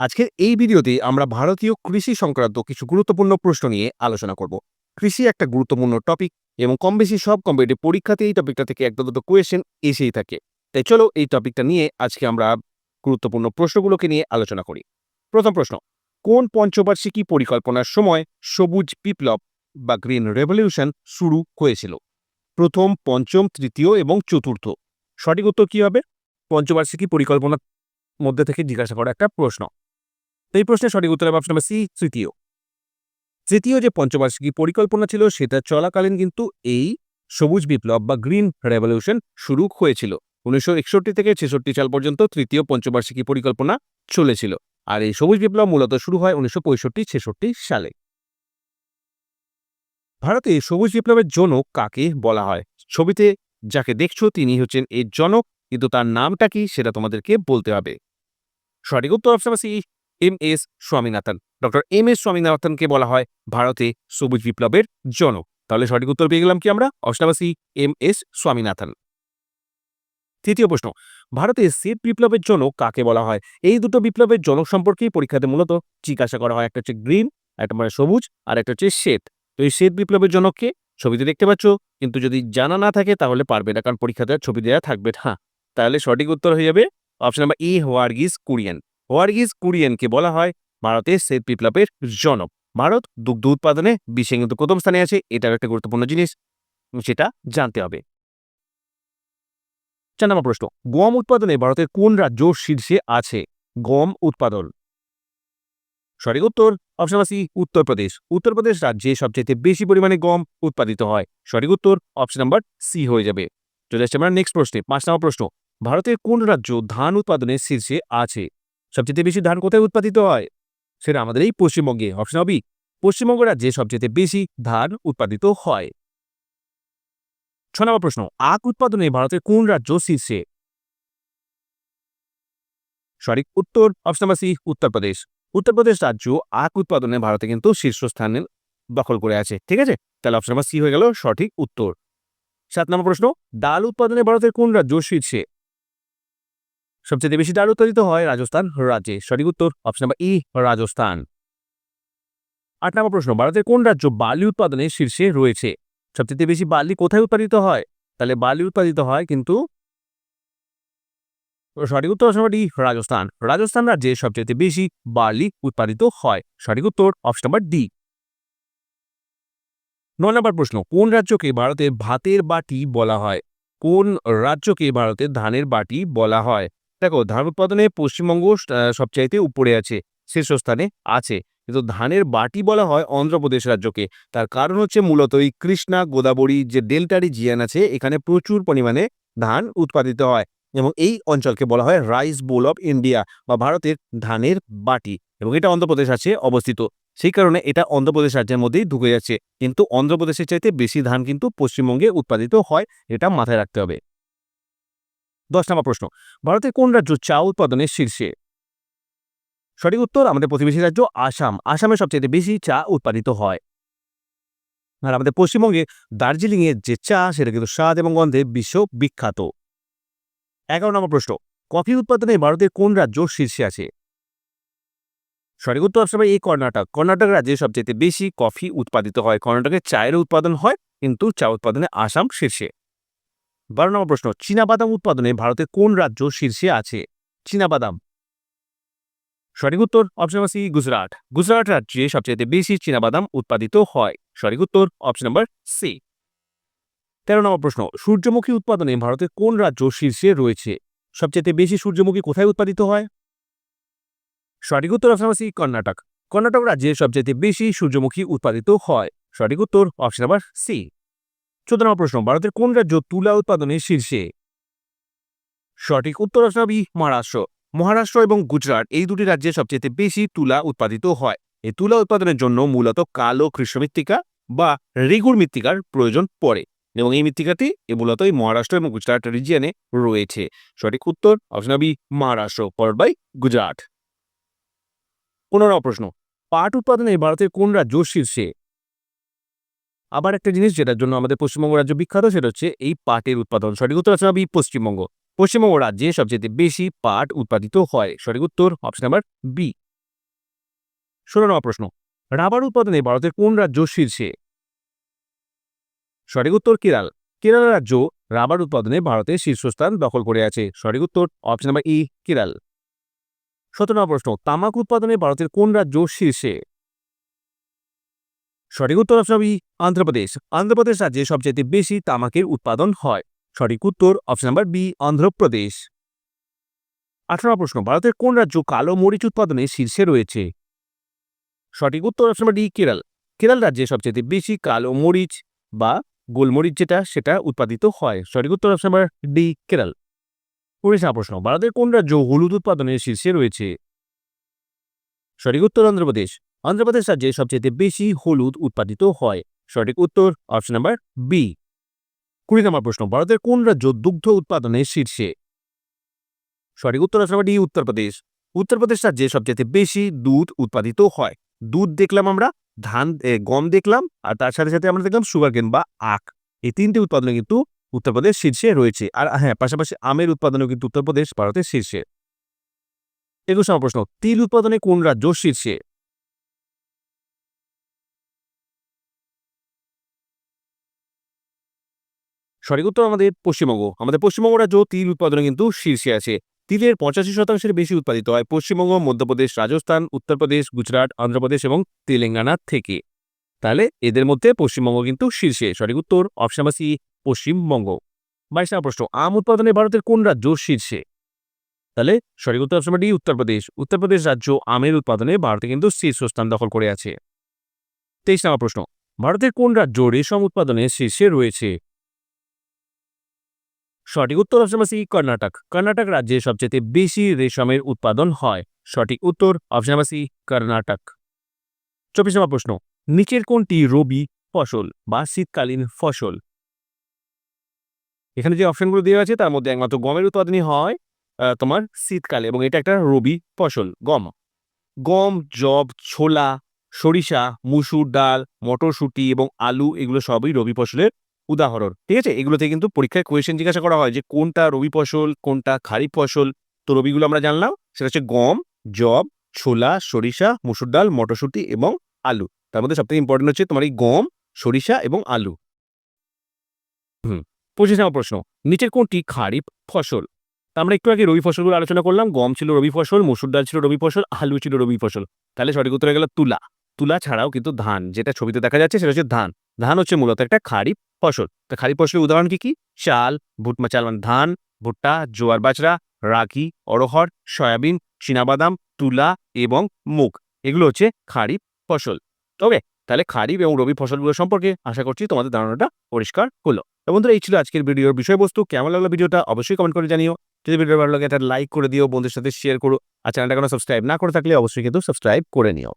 আজকের এই ভিডিওতে আমরা ভারতীয় কৃষি সংক্রান্ত কিছু গুরুত্বপূর্ণ প্রশ্ন নিয়ে আলোচনা করব। কৃষি একটা গুরুত্বপূর্ণ টপিক এবং কম বেশি সব কম্পিটিভ পরীক্ষাতে এই টপিকটা থেকে একটা দুটো কোয়েশ্চেন এসেই থাকে। তাই চলো এই টপিকটা নিয়ে আজকে আমরা গুরুত্বপূর্ণ প্রশ্নগুলোকে নিয়ে আলোচনা করি। প্রথম প্রশ্ন, কোন পঞ্চবার্ষিকী পরিকল্পনার সময় সবুজ বিপ্লব বা গ্রিন রেভলিউশন শুরু হয়েছিল? প্রথম, পঞ্চম, তৃতীয় এবং চতুর্থ। সঠিক উত্তর কি হবে? পঞ্চবার্ষিকী পরিকল্পনার মধ্যে থেকে জিজ্ঞাসা করা একটা প্রশ্ন। তো এই প্রশ্নের সঠিক উত্তর হবে অপশন নাম্বার সি, তৃতীয়। তৃতীয় যে পঞ্চবার্ষিকী পরিকল্পনা ছিল, সেটা চলাকালীন কিন্তু এই সবুজ বিপ্লব বা গ্রিন রেভলিউশন শুরু হয়েছিল। উনিশশো একষট্টি থেকে ছেষট্টি সাল পর্যন্ত তৃতীয় পঞ্চবার্ষিকী পরিকল্পনা চলেছিল। আর এই সবুজ বিপ্লব মূলত শুরু হয় উনিশশো পঁয়ষট্টি, ছেষট্টি সালে। ভারতে সবুজ বিপ্লবের জনক কাকে বলা হয়? ছবিতে যাকে দেখছ, তিনি হচ্ছেন এর জনক, কিন্তু তার নামটা কি, সেটা তোমাদেরকে বলতে হবে। সঠিক উত্তর option M S Swaminathan. Doctor M S স্বামীনাথনকে বলা হয় ভারতে সবুজ বিপ্লবের জনক। তাহলে সঠিক উত্তর পেয়ে গেলাম কি আমরা? Option C M S Swaminathan. তৃতীয় প্রশ্ন, ভারতে শ্বেত বিপ্লবের জনক কাকে বলা হয়? এই দুটো বিপ্লবের জনক সম্পর্কেই পরীক্ষাতে মূলত জিজ্ঞাসা করা হয়। একটা হচ্ছে গ্রিন, একটা মানে সবুজ, আর একটা হচ্ছে শ্বেত। তো এই শ্বেত বিপ্লবের জনককে ছবিতে দেখতে পাচ্ছ, কিন্তু যদি জানা না থাকে তাহলে পারবে না, কারণ পরীক্ষাতে ছবি দেওয়া থাকবে না। তাহলে সঠিক উত্তর হয়ে যাবে option number E Verghese Kurien. Verghese কুরিয়ানকে বলা হয় ভারতের শ্বেত বিপ্লবের জনক। ভারত দুগ্ধ উৎপাদনে বিশ্বে কিন্তু প্রথম স্থানে আছে, এটাও একটা গুরুত্বপূর্ণ জিনিস, সেটা জানতে হবে। চার নম্বর প্রশ্ন, গম উৎপাদনে ভারতের কোন রাজ্য শীর্ষে আছে? গম উৎপাদন। সঠিক উত্তর অপশন সি উত্তরপ্রদেশ। উত্তরপ্রদেশ রাজ্যে সবচেয়ে বেশি পরিমাণে গম উৎপাদিত হয়। সঠিক উত্তর অপশন নাম্বার সি হয়ে যাবে। চলে আসছে আমরা নেক্সট প্রশ্নে। পাঁচ নম্বর প্রশ্ন, ভারতের কোন রাজ্য ধান উৎপাদনে শীর্ষে আছে? সবচেয়ে বেশি ধান কোথায় উৎপাদিত হয়? সেটা আমাদের এই পশ্চিমবঙ্গে। অপশন বি পশ্চিমবঙ্গ রাজ্যে সবচেয়ে বেশি ধান উৎপাদিত হয়। ছ নম্বর প্রশ্ন, আখ উৎপাদনে ভারতের কোন রাজ্য শীর্ষে? সঠিক উত্তর option number C Uttar Pradesh Uttar Pradesh রাজ্য আখ উৎপাদনে ভারতে কিন্তু শীর্ষস্থানে দখল করে আছে। ঠিক আছে? তাহলে অপশন নাম্বার সি হয়ে গেল সঠিক উত্তর। সাত নম্বর প্রশ্ন, ডাল উৎপাদনে ভারতের কোন রাজ্য শীর্ষে? সবচেয়ে বেশি ডাল উৎপাদিত হয় রাজস্থান রাজ্যে। সঠিক উত্তর অপশন নাম্বার ই রাজস্থান। আট নম্বর প্রশ্ন, ভারতের কোন রাজ্য বালি উৎপাদনে শীর্ষে রয়েছে? সবচেয়ে বেশি বালি কোথায় উৎপাদিত হয়? তাহলে বালি উৎপাদিত হয় কিন্তু সঠিক উত্তর অপশন ডি রাজস্থান। রাজস্থান রাজ্যে সবচেয়ে বেশি বার্লি উৎপাদিত হয়। সঠিক উত্তর অপশন নাম্বার ডি নয় নম্বর প্রশ্ন, কোন রাজ্যকে ভারতে ভাতের বাটি বলা হয়? কোন রাজ্যকে ভারতে ধানের বাটি বলা হয়? দেখো ধান উৎপাদনে পশ্চিমবঙ্গ সবচাইতে উপরে আছে, শীর্ষস্থানে আছে। কিন্তু ধানের বাটি বলা হয় অন্ধ্রপ্রদেশ রাজ্যকে। তার কারণ হচ্ছে মূলত এই কৃষ্ণা, গোদাবরী, যে ডেল্টা রিজিয়ান আছে, এখানে প্রচুর পরিমাণে ধান উৎপাদিত হয়। এবং এই অঞ্চলকে বলা হয় রাইস বোল অফ ইন্ডিয়া বা ভারতের ধানের বাটি। এবং এটা অন্ধ্রপ্রদেশ আছে অবস্থিত। সেই কারণে এটা অন্ধ্রপ্রদেশ রাজ্যের মধ্যেই ঢুকে যাচ্ছে। কিন্তু অন্ধ্রপ্রদেশের চাইতে বেশি ধান কিন্তু পশ্চিমবঙ্গে উৎপাদিত হয়, এটা মাথায় রাখতে হবে। দশ নম্বর প্রশ্ন, ভারতের কোন রাজ্য চা উৎপাদনের শীর্ষে? সঠিক উত্তর, আমাদের প্রতিবেশী রাজ্য আসাম। আসামে সবচেয়ে বেশি চা উৎপাদিত হয়। আর আমাদের পশ্চিমবঙ্গে দার্জিলিংয়ের যে চা, সেটা কিন্তু স্বাদ এবং গন্ধে বিশ্ব বিখ্যাত। এগারো নম্বর প্রশ্ন, কফি উৎপাদনে ভারতের কোন রাজ্য শীর্ষে আছে? সঠিক উত্তর অপশন এই কর্ণাটক। কর্ণাটক রাজ্যে সবচেয়ে বেশি কফি উৎপাদিত হয়। কর্ণাটকে চায়ের উৎপাদন হয়, কিন্তু চা উৎপাদনে আসাম শীর্ষে। বারো নম্বর প্রশ্ন চীনাবাদাম উৎপাদনে ভারতের কোন রাজ্য শীর্ষে আছে? চীনাবাদাম সঠিক উত্তর option number C Gujarat. Gujarat রাজ্যে সবচেয়ে বেশি চীনাবাদাম উৎপাদিত হয়। সঠিক উত্তর অপশন নাম্বার সি তেরো নম্বর প্রশ্ন, সূর্যমুখী উৎপাদনে ভারতের কোন রাজ্য শীর্ষে রয়েছে? সবচেয়ে বেশি সূর্যমুখী কোথায় উৎপাদিত হয়? সঠিক উত্তর option number C Karnataka. Karnataka রাজ্যে সবচেয়ে বেশি সূর্যমুখী উৎপাদিত হয়। সঠিক উত্তর অপশন নাম্বার সি চোদ্দ নম্বর প্রশ্ন, ভারতের কোন রাজ্য তুলা উৎপাদনে শীর্ষে? সঠিক উত্তর অপশন বি মহারাষ্ট্র। মহারাষ্ট্র এবং গুজরাট এই দুটি রাজ্যে সবচেয়ে বেশি তুলা উৎপাদিত হয়। এই তুলা উৎপাদনের জন্য মূলত কালো কৃষ্ণ মৃত্তিকা বা রেগুর মৃত্তিকার প্রয়োজন পড়ে। এবং এই মৃত্তিকাটি মূলত এই মহারাষ্ট্র এবং গুজরাট রিজিয়নে রয়েছে। সঠিক উত্তর option B Maharashtra followed by Gujarat. পনেরো প্রশ্ন, পাট উৎপাদনে ভারতের কোন রাজ্য শীর্ষে? আবার একটা জিনিস যেটার জন্য আমাদের পশ্চিমবঙ্গ রাজ্য বিখ্যাত, সেটা হচ্ছে এই পাটের উৎপাদন। সঠিক উত্তর আছে বি পশ্চিমবঙ্গ। পশ্চিমবঙ্গ রাজ্যে সবচেয়ে বেশি পাট উৎপাদিত হয়। সঠিক উত্তর অপশন নাম্বার বি ষোলো নম্বর প্রশ্ন। রাবার উৎপাদনে ভারতের কোন রাজ্য শীর্ষে? সঠিক উত্তর, কেরাল। কেরাল রাজ্য রাবার উৎপাদনে ভারতের শীর্ষস্থান দখল করে আছে। সঠিক উত্তর অপশন নাম্বার ই কেরাল। সতেরো নম্বর প্রশ্ন। তামাক উৎপাদনে ভারতের কোন রাজ্য শীর্ষে? সঠিক উত্তর অপশন বি, অন্ধ্রপ্রদেশ। অন্ধ্রপ্রদেশ রাজ্যে সবচেয়ে বেশি তামাকের উৎপাদন হয়। সঠিক উত্তর অপশন নাম্বার বি, অন্ধ্রপ্রদেশ। আঠারো প্রশ্ন, ভারতের কোন রাজ্য কালো মরিচ উৎপাদনে শীর্ষে রয়েছে? সঠিক উত্তর অপশন ডি, কেরল। কেরাল রাজ্যে সবচেয়ে বেশি কালো মরিচ বা গোলমরিচ যেটা, সেটা উৎপাদিত হয়। সঠিক উত্তর option number D, Kerala. Number প্রশ্ন, ভারতের কোন রাজ্য হলুদ উৎপাদনের শীর্ষে রয়েছে? সঠিক উত্তর অন্ধ্রপ্রদেশ। অন্ধ্রপ্রদেশ রাজ্যে সবচেয়ে বেশি হলুদ উৎপাদিত হয়। সঠিক উত্তর অপশন নাম্বার বি কুড়ি নম্বর প্রশ্ন, ভারতের কোন রাজ্য দুগ্ধ উৎপাদনে শীর্ষে? সঠিক উত্তর option number D Uttar Pradesh Uttar Pradesh রাজ্যে সবচেয়ে বেশি দুধ উৎপাদিত হয়। দুধ দেখলাম আমরা, ধান গম দেখলাম, আর তার সাথে সাথে আমরা দেখলাম সুগার কেন বা আখ। এই তিনটি উৎপাদনে কিন্তু উত্তরপ্রদেশ শীর্ষে রয়েছে। আর হ্যাঁ পাশাপাশি আমের উৎপাদনেও কিন্তু উত্তরপ্রদেশ ভারতের শীর্ষে। একুশ নম্বর প্রশ্ন, তিল উৎপাদনে কোন রাজ্য শীর্ষে? সঠিক উত্তর আমাদের পশ্চিমবঙ্গ। আমাদের পশ্চিমবঙ্গ রাজ্য তিল উৎপাদনে কিন্তু শীর্ষে আছে। তিলের পঁচাশি শতাংশের বেশি উৎপাদিত হয় পশ্চিমবঙ্গ, মধ্যপ্রদেশ, রাজস্থান, উত্তরপ্রদেশ, গুজরাট অন্ধ্রপ্রদেশ এবং তেলেঙ্গানা থেকে। তাহলে এদের মধ্যে পশ্চিমবঙ্গ কিন্তু শীর্ষে। সঠিক উত্তর অপশন সি, পশ্চিমবঙ্গ। বাইশ নম্বর প্রশ্ন, আম উৎপাদনে ভারতের কোন রাজ্য শীর্ষে? তাহলে সঠিক উত্তর অপশন ডি, উত্তরপ্রদেশ। উত্তরপ্রদেশ রাজ্য আমের উৎপাদনে ভারতে কিন্তু শীর্ষস্থান দখল করে আছে। তেইশ নম্বর প্রশ্ন, ভারতের কোন রাজ্য রেশম উৎপাদনে শীর্ষে রয়েছে? সঠিক উত্তর option number C Karnataka. Karnataka রাজ্যে সবচেয়ে বেশি রেশমের উৎপাদন হয়। সঠিক উত্তর অপশন নাম্বার সি কর্ণাটক। চব্বিশ নম্বর প্রশ্ন, নিচের কোনটি রবি ফসল বা শীতকালীন ফসল? এখানে যে অপশনগুলো দেওয়া আছে, তার মধ্যে একমাত্র গমের উৎপাদনই হয় তোমার শীতকালে, এবং এটা একটা রবি ফসল, গম। গম জব ছোলা, সরিষা, মুসুর ডাল, মটরশুঁটি এবং আলু, এগুলো সবই রবি ফসলের উদাহরণ, ঠিক আছে? এগুলোতে কিন্তু পরীক্ষায় কোয়েশ্চেন জিজ্ঞাসা করা হয় যে, কোনটা রবি ফসল, কোনটা খারিফ ফসল? তো রবিগুলো আমরা জানলাম, সেটা হচ্ছে গম জব ছোলা, সরিষা, মুসুর ডাল, মটরশুঁটি এবং আলু। তার মধ্যে সবথেকে ইম্পর্টেন্ট হচ্ছে তোমার এই গম, সরিষা এবং আলু। হুম, পঁচিশ নম্বর প্রশ্ন, নিচের কোনটি খারিফ ফসল? আমরা একটু আগে রবি ফসলগুলো আলোচনা করলাম, গম ছিল রবি ফসল, মুসুর ডাল ছিল রবি ফসল, আলু ছিল রবি ফসল। তাহলে সঠিক উত্তর হয়ে গেল তুলা। তুলা ছাড়াও কিন্তু ধান, যেটা ছবিতে দেখা যাচ্ছে সেটা হচ্ছে ধান। ধান হচ্ছে মূলত একটা খারিফ ফসল। তা খারিফ ফসলের উদাহরণ কি কি? চাল ভুটমা চাল মানে ধান, ভুট্টা, জোয়ার বাজরা, রাগি অরহর সয়াবিন, চীনাবাদাম, তুলা এবং মুগ। এগুলো হচ্ছে খারিফ ফসল। ওকে, তাহলে খারিফ এবং রবি ফসলগুলো সম্পর্কে আশা করছি তোমাদের ধারণাটা পরিষ্কার হলো। তো বন্ধুরা, এই ছিল আজকের ভিডিওর বিষয়বস্তু। কেমন লাগল ভিডিওটা অবশ্যই কমেন্ট করে জানিও। যদি ভিডিও ভালো লাগে একটা লাইক করে দিও, বন্ধুদের সাথে শেয়ার করো। আর চ্যানেলটা কোনো সাবস্ক্রাইব না করে থাকলে অবশ্যই কিন্তু সাবস্ক্রাইব করে নিও।